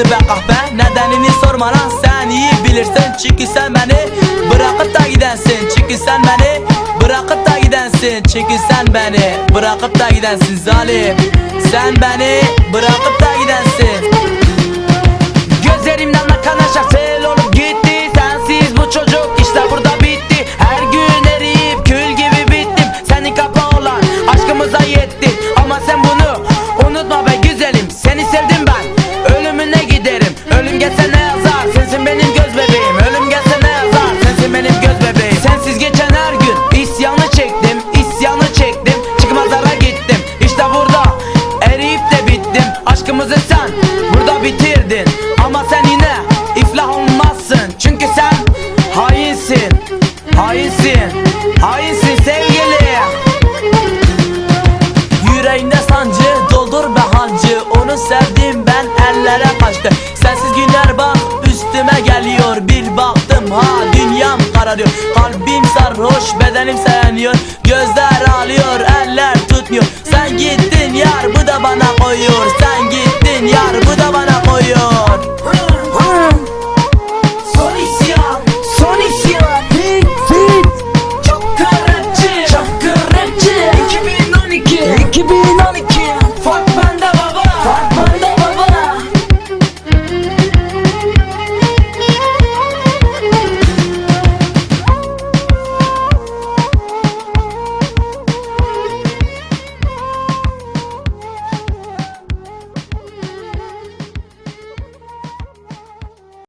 oldu be kahve Nedenini sormana sen iyi bilirsin Çünkü sen beni bırakıp da gidensin. Çünkü sen beni bırakıp da gidensin. Çünkü sen beni bırakıp da gidensin. Zalim Sen beni bırakıp da gidensin. Aşkımızı sen burada bitirdin. Ama sen yine iflah olmazsın. Çünkü sen hainsin Hainsin Hainsin sevgili Yüreğinde sancı doldur be hancı. Onu sevdim ben ellere kaçtı. Sensiz günler bak üstüme geliyor. Bir baktım ha dünyam kararıyor. Kalbim sarhoş bedenim seyeniyor Gözler ağlıyor eller tutmuyor. Sen gittin yar bu da bana koyuyor. Sen again. Fuck back.